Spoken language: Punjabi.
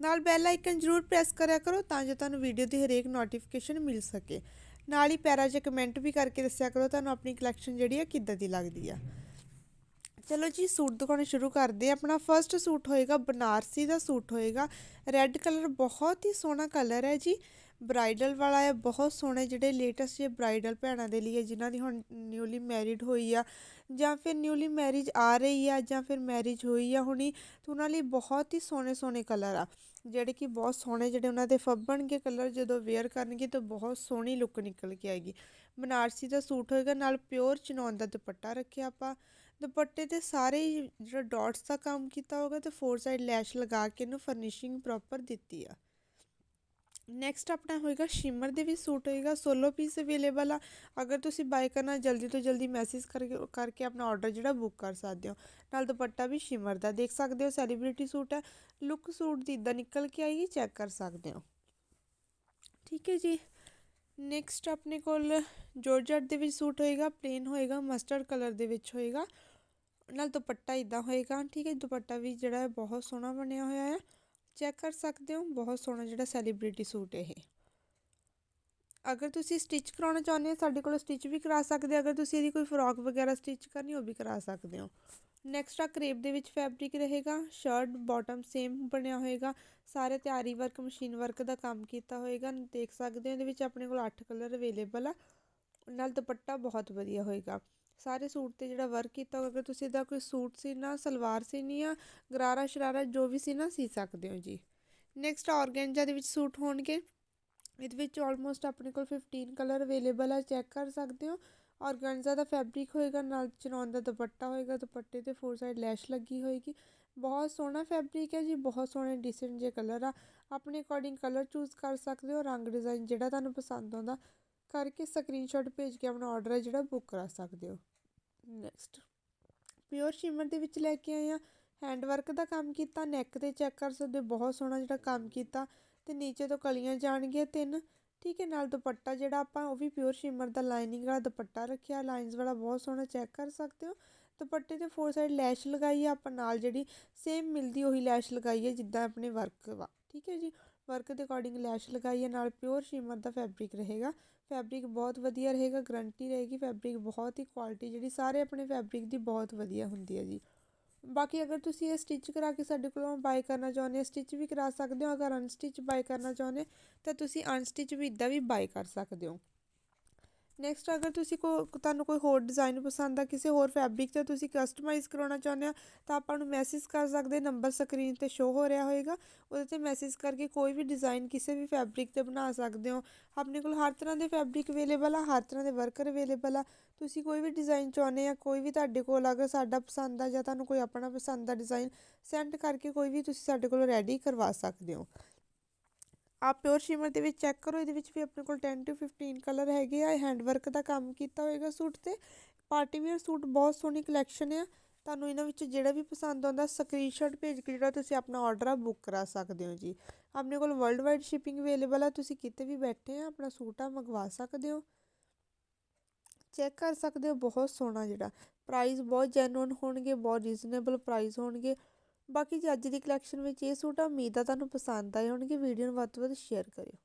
ਨਾਲ ਬੈਲ ਆਈਕਨ ਜ਼ਰੂਰ ਪ੍ਰੈਸ ਕਰਿਆ ਕਰੋ ਤਾਂ ਜੋ ਤੁਹਾਨੂੰ ਵੀਡੀਓ ਦੀ ਹਰੇਕ ਨੋਟੀਫਿਕੇਸ਼ਨ ਮਿਲ ਸਕੇ। ਨਾਲ ਹੀ ਪੈਰਾ 'ਚ ਕਮੈਂਟ ਵੀ ਕਰਕੇ ਦੱਸਿਆ ਕਰੋ, ਤੁਹਾਨੂੰ ਆਪਣੀ ਕਲੈਕਸ਼ਨ ਜਿਹੜੀ ਆ ਕਿੱਦਾਂ ਦੀ ਲੱਗਦੀ ਆ। ਚਲੋ ਜੀ, ਸੂਟ ਦਿਖਾਉਣੇ ਸ਼ੁਰੂ ਕਰਦੇ ਆ ਆਪਣਾ ਫਰਸਟ ਸੂਟ ਹੋਏਗਾ ਬਨਾਰਸੀ ਦਾ ਸੂਟ ਹੋਏਗਾ। ਰੈੱਡ ਕਲਰ ਬਹੁਤ ਹੀ ਸੋਹਣਾ ਕਲਰ ਹੈ ਜੀ। ਬ੍ਰਾਈਡਲ ਵਾਲਾ ਹੈ ਬਹੁਤ ਸੋਹਣੇ ਜਿਹੜੇ ਲੇਟੈਸਟ ਜੇ ਬ੍ਰਾਈਡਲ ਭੈਣਾਂ ਦੇ ਲਈ ਹੈ ਜਿਨ੍ਹਾਂ ਦੀ ਹੁਣ ਨਿਊਲੀ ਮੈਰਿਡ ਹੋਈ ਆ, ਜਾਂ ਫਿਰ ਨਿਊਲੀ ਮੈਰਿਜ ਆ ਰਹੀ ਆ, ਜਾਂ ਫਿਰ ਮੈਰਿਜ ਹੋਈ ਆ ਹੁਣੀ, ਤਾਂ ਉਹਨਾਂ ਲਈ ਬਹੁਤ ਹੀ ਸੋਹਣੇ ਸੋਹਣੇ ਕਲਰ ਆ। ਜਿਹੜੇ ਕਿ ਬਹੁਤ ਸੋਹਣੇ ਜਿਹੜੇ ਉਹਨਾਂ ਦੇ ਫੱਬਣਗੇ ਕਲਰ ਜਦੋਂ ਵੇਅਰ ਕਰਨਗੇ ਤਾਂ ਬਹੁਤ ਸੋਹਣੀ ਲੁੱਕ ਨਿਕਲ ਕੇ ਆਏਗੀ। ਬਨਾਰਸੀ ਦਾ ਸੂਟ ਹੋਏਗਾ, ਨਾਲ ਪਿਓਰ ਚਨੌਨ ਦਾ ਦੁਪੱਟਾ ਰੱਖਿਆ ਆਪਾਂ। ਦੁਪੱਟੇ ਤੇ ਸਾਰੇ ਜਿਹੜਾ ਡਾਟਸ ਦਾ ਕੰਮ ਕੀਤਾ ਹੋਗਾ ਤੇ ਫੋਰ ਸਾਈਡ ਲੈਸ਼ ਲਗਾ ਕੇ ਇਹਨੂੰ ਫਰਨਿਸ਼ਿੰਗ ਪ੍ਰੋਪਰ ਦਿੱਤੀ ਆ। ਨੈਕਸਟ ਆਪਣਾ ਹੋਏਗਾ ਸ਼ਿਮਰ ਦੇ ਵੀ ਸੂਟ ਹੋਏਗਾ ਸੋਲੋ ਪੀਸ ਅਵੇਲੇਬਲ ਆ। ਅਗਰ ਤੁਸੀਂ ਬਾਈ ਕਰਨਾ ਜਲਦੀ ਤੋਂ ਜਲਦੀ ਮੈਸੇਜ ਕਰਕੇ ਕਰਕੇ ਆਪਣਾ ਆਰਡਰ ਜਿਹੜਾ ਬੁੱਕ ਕਰ ਸਕਦੇ ਹੋ। ਨਾਲ ਦੁਪੱਟਾ ਵੀ ਸ਼ਿਮਰ ਦਾ ਦੇਖ ਸਕਦੇ ਹੋ ਸੈਲੀਬ੍ਰਿਟੀ ਸੂਟ ਹੈ। ਲੁੱਕ ਸੂਟ ਦੀ ਇਦਾਂ ਨਿਕਲ ਕੇ ਆਏਗੀ ਚੈੱਕ ਕਰ ਸਕਦੇ ਹੋ। ਠੀਕ ਹੈ ਜੀ। ਨੈਕਸਟ ਆਪਣੇ ਕੋਲ ਜੋਰਜਟ ਦੇ ਵਿੱਚ ਸੂਟ ਹੋਏਗਾ ਪਲੇਨ ਹੋਏਗਾ ਮਸਟਰਡ ਕਲਰ ਦੇ ਵਿੱਚ ਹੋਏਗਾ। ਨਾਲ ਦੁਪੱਟਾ ਇਦਾਂ ਹੋਏਗਾ, ਠੀਕ ਹੈ। ਦੁਪੱਟਾ ਵੀ ਜਿਹੜਾ ਬਹੁਤ ਸੋਹਣਾ ਬਣਿਆ ਹੋਇਆ ਹੈ। ਚੈੱਕ ਕਰ ਸਕਦੇ ਹੋ? ਬਹੁਤ ਸੋਹਣਾ ਜਿਹੜਾ ਸੈਲੀਬ੍ਰਿਟੀ ਸੂਟ ਇਹ। ਅਗਰ ਤੁਸੀਂ ਸਟਿਚ ਕਰਾਉਣਾ ਚਾਹੁੰਦੇ ਹੋ, ਸਾਡੇ ਕੋਲ ਸਟਿਚ ਵੀ ਕਰਾ ਸਕਦੇ ਅਗਰ ਤੁਸੀਂ ਇਹਦੀ ਕੋਈ ਫਰੋਕ ਵਗੈਰਾ ਸਟਿਚ ਕਰਨੀ, ਉਹ ਵੀ ਕਰਾ ਸਕਦੇ ਹੋ। ਨੈਕਸਟ ਆ, ਕਰੇਪ ਦੇ ਵਿੱਚ ਫੈਬਰਿਕ ਰਹੇਗਾ। ਸ਼ਰਟ ਬਾਟਮ ਸੇਮ ਬਣਿਆ ਹੋਏਗਾ। ਸਾਰੇ ਤਿਆਰੀ ਵਰਕ ਮਸ਼ੀਨ ਵਰਕ ਦਾ ਕੰਮ ਕੀਤਾ ਹੋਏਗਾ। ਦੇਖ ਸਕਦੇ ਹੋ, ਇਹਦੇ ਵਿੱਚ ਆਪਣੇ ਕੋਲ 8 ਕਲਰ ਅਵੇਲੇਬਲ ਆ। ਨਾਲ ਦੁਪੱਟਾ ਬਹੁਤ ਵਧੀਆ ਹੋਏਗਾ। ਸਾਰੇ ਸੂਟ ਤੇ ਜਿਹੜਾ ਵਰਕ ਕੀਤਾ ਹੋਵੇ ਅਗਰ ਤੁਸੀਂ ਇਹਦਾ ਕੋਈ ਸੂਟ ਸੀਨਾ, ਸਲਵਾਰ ਸੀਨੀ ਆ, ਗਰਾਰਾ ਸ਼ਰਾਰਾ ਜੋ ਵੀ ਸੀ ਨਾ ਸੀ ਸਕਦੇ ਹੋ ਜੀ। ਨੈਕਸਟ ਆਰਗੈਂਜਾ ਦੇ ਵਿੱਚ ਸੂਟ ਹੋਣਗੇ। ਇਹਦੇ ਵਿੱਚ ਆਲਮੋਸਟ ਆਪਣੇ ਕੋਲ 15 ਕਲਰ ਅਵੇਲੇਬਲ ਆ ਚੈੱਕ ਕਰ ਸਕਦੇ ਹੋ। ਆਰਗੈਂਜਾ ਦਾ ਫੈਬਰਿਕ ਹੋਏਗਾ, ਨਾਲ ਚਨੌਨ ਦਾ ਦੁਪੱਟਾ ਹੋਏਗਾ, ਦੁਪੱਟੇ ਤੇ ਫੋਰ ਸਾਈਡ ਲੈਸ਼ ਲੱਗੀ ਹੋਏਗੀ। ਬਹੁਤ ਸੋਹਣਾ ਫੈਬਰਿਕ ਹੈ ਜੀ, ਬਹੁਤ ਸੋਹਣੇ ਡਿਸੈਂਟ ਜੇ ਕਲਰ ਆ। ਆਪਣੇ ਅਕੋਰਡਿੰਗ ਕਲਰ ਚੂਜ਼ ਕਰ ਸਕਦੇ ਹੋ, ਰੰਗ ਡਿਜ਼ਾਈਨ ਜਿਹੜਾ ਤੁਹਾਨੂੰ ਪਸੰਦ ਆਉਂਦਾ। ਕਰਕੇ ਸਕਰੀਨਸ਼ਾਟ ਭੇਜ ਕੇ ਆਪਣਾ ਆਰਡਰ ਹੈ ਜਿਹੜਾ ਬੁੱਕ ਕਰਾ ਸਕਦੇ ਹੋ। ਨੈਕਸਟ ਪਿਓਰ ਸ਼ਿਮਰ ਦੇ ਵਿੱਚ ਲੈ ਕੇ ਆਏ ਆ ਹੈਂਡ ਵਰਕ ਦਾ ਕੰਮ ਕੀਤਾ ਨੈਕ ਤੇ ਚੈੱਕ ਕਰ ਸਕਦੇ ਬਹੁਤ ਸੋਹਣਾ ਜਿਹੜਾ ਕੰਮ ਕੀਤਾ। ਤੇ ਨੀਚੇ ਤੋਂ ਕਲੀਆਂ ਜਾਣਗੀਆਂ ਤਿੰਨ। ਠੀਕ ਹੈ ਨਾਲ ਦੁਪੱਟਾ ਜਿਹੜਾ ਆਪਾਂ ਉਹ ਵੀ ਪਿਓਰ ਸ਼ਿਮਰ ਦਾ ਲਾਈਨਿੰਗ ਵਾਲਾ ਦੁਪੱਟਾ ਰੱਖਿਆ। ਲਾਈਨਸ ਵਾਲਾ ਬਹੁਤ ਸੋਹਣਾ ਚੈੱਕ ਕਰ ਸਕਦੇ ਹੋ। ਦੁਪੱਟੇ ਤੇ ਫੋਰ ਸਾਈਡ ਲੈਸ਼ ਲਗਾਈ ਆ ਆਪਾਂ ਨਾਲ ਜਿਹੜੀ ਸੇਮ ਮਿਲਦੀ ਉਹੀ ਲੈਸ਼ ਲਗਾਈ ਹੈ ਜਿੱਦਾਂ ਆਪਣੇ ਵਰਕ ਵਾ। ਠੀਕ ਹੈ ਜੀ। ਵਰਕ ਦੇ ਅਕੋਰਡਿੰਗ ਲੈਸ਼ ਲਗਾਈ ਹੈ ਨਾਲ ਪਿਓਰ ਸ਼ਿਮਰ ਦਾ ਫੈਬਰਿਕ ਰਹੇਗਾ। ਫੈਬਰਿਕ ਬਹੁਤ ਵਧੀਆ ਰਹੇਗਾ, ਗਰੰਟੀ ਰਹੇਗੀ, ਫੈਬਰਿਕ ਬਹੁਤ ਹੀ ਕੁਆਲਿਟੀ ਜਿਹੜੀ ਸਾਰੇ ਆਪਣੇ ਫੈਬਰਿਕ ਦੀ ਬਹੁਤ ਵਧੀਆ ਹੁੰਦੀ ਹੈ ਜੀ। ਬਾਕੀ ਅਗਰ ਤੁਸੀਂ ਇਹ ਸਟਿਚ ਕਰਾ ਕੇ ਸਾਡੇ ਕੋਲੋਂ ਬਾਈ ਕਰਨਾ ਚਾਹੁੰਦੇ ਹੋ ਸਟਿਚ ਵੀ ਕਰਾ ਸਕਦੇ ਹੋ, ਅਗਰ ਅਨਸਟਿਚ ਬਾਈ ਕਰਨਾ ਚਾਹੁੰਦੇ ਤਾਂ ਤੁਸੀਂ ਅਨਸਟਿਚ ਵੀ ਇਦਾਂ ਵੀ ਬਾਈ ਕਰ ਸਕਦੇ ਹੋ। ਨੈਕਸਟ ਅਗਰ ਤੁਸੀਂ ਕੋ, ਤੁਹਾਨੂੰ ਕੋਈ ਹੋਰ ਡਿਜ਼ਾਈਨ ਪਸੰਦ ਆ, ਕਿਸੇ ਹੋਰ ਫੈਬਰਿਕ ਤੇ ਤੁਸੀਂ ਕਸਟਮਾਈਜ਼ ਕਰਾਉਣਾ ਚਾਹੁੰਦੇ ਆ, ਤਾਂ ਆਪਾਂ ਨੂੰ ਮੈਸੇਜ ਕਰ ਸਕਦੇ ਨੰਬਰ ਸਕਰੀਨ ਤੇ ਸ਼ੋ ਹੋ ਰਿਹਾ ਹੋਏਗਾ। ਉਹਦੇ ਤੇ ਮੈਸੇਜ ਕਰਕੇ ਕੋਈ ਵੀ ਡਿਜ਼ਾਈਨ ਕਿਸੇ ਵੀ ਫੈਬਰਿਕ ਤੇ ਬਣਾ ਸਕਦੇ ਹੋ। ਆਪਣੇ ਕੋਲ ਹਰ ਤਰ੍ਹਾਂ ਦੇ ਫੈਬਰਿਕ ਅਵੇਲੇਬਲ ਆ, ਹਰ ਤਰ੍ਹਾਂ ਦੇ ਵਰਕਰ ਅਵੇਲੇਬਲ ਆ। ਤੁਸੀਂ ਕੋਈ ਵੀ ਡਿਜ਼ਾਈਨ ਚਾਹੁੰਦੇ ਆ, ਕੋਈ ਵੀ ਤੁਹਾਡੇ ਕੋਲ ਅਗਰ ਸਾਡਾ ਪਸੰਦ ਆ ਜਾਂ ਤੁਹਾਨੂੰ ਕੋਈ ਆਪਣਾ ਪਸੰਦ ਦਾ ਡਿਜ਼ਾਈਨ ਸੈਂਡ ਕਰਕੇ ਕੋਈ ਵੀ ਤੁਸੀਂ ਸਾਡੇ ਕੋਲ ਰੈਡੀ ਕਰਵਾ ਸਕਦੇ ਹੋ। ਆਪ ਪਿਓਰ ਸ਼ਿਮਰ ਦੇ ਵਿੱਚ ਚੈੱਕ ਕਰੋ, ਇਹਦੇ ਵਿੱਚ ਵੀ ਆਪਣੇ ਕੋਲ 10 ਟੂ 15 ਕਲਰ ਹੈਗੇ ਆ ਹੈਂਡ ਵਰਕ ਦਾ ਕੰਮ ਕੀਤਾ ਹੋਏਗਾ ਸੂਟ ਤੇ। ਪਾਰਟੀ ਵੇਅਰ ਸੂਟ ਬਹੁਤ ਸੋਹਣੀ ਕਲੈਕਸ਼ਨ ਆ। ਤੁਹਾਨੂੰ ਇਹਨਾਂ ਵਿੱਚ ਜਿਹੜਾ ਵੀ ਪਸੰਦ ਆਉਂਦਾ ਸਕਰੀਨਸ਼ਾਟ ਭੇਜ ਕੇ ਜਿਹੜਾ ਤੁਸੀਂ ਆਪਣਾ ਆਰਡਰ ਆ ਬੁੱਕ ਕਰਾ ਸਕਦੇ ਹੋ ਜੀ। ਆਪਣੇ ਕੋਲ ਵਰਲਡ ਵਾਈਡ ਸ਼ਿਪਿੰਗ ਅਵੇਲੇਬਲ ਆ, ਤੁਸੀਂ ਕਿਤੇ ਵੀ ਬੈਠੇ ਆ, ਆਪਣਾ ਸੂਟ ਆ, ਮੰਗਵਾ ਸਕਦੇ ਹੋ। ਚੈੱਕ ਕਰ ਸਕਦੇ ਹੋ, ਬਹੁਤ ਸੋਹਣਾ ਜਿਹੜਾ। ਪ੍ਰਾਈਸ ਬਹੁਤ ਜੈਨੂਨ ਹੋਣਗੇ, ਬਹੁਤ ਰੀਜ਼ਨੇਬਲ ਪ੍ਰਾਈਸ ਹੋਣਗੇ। ਬਾਕੀ ਜੀ ਅੱਜ ਦੀ ਕਲੈਕਸ਼ਨ ਵਿੱਚ ਇਹ ਸੂਟ ਆ ਉਮੀਦ ਆ ਤੁਹਾਨੂੰ ਪਸੰਦ ਆਏ ਹੋਣਗੇ। ਵੀਡੀਓ ਨੂੰ ਵੱਧ ਤੋਂ ਵੱਧ ਸ਼ੇਅਰ ਕਰਿਓ।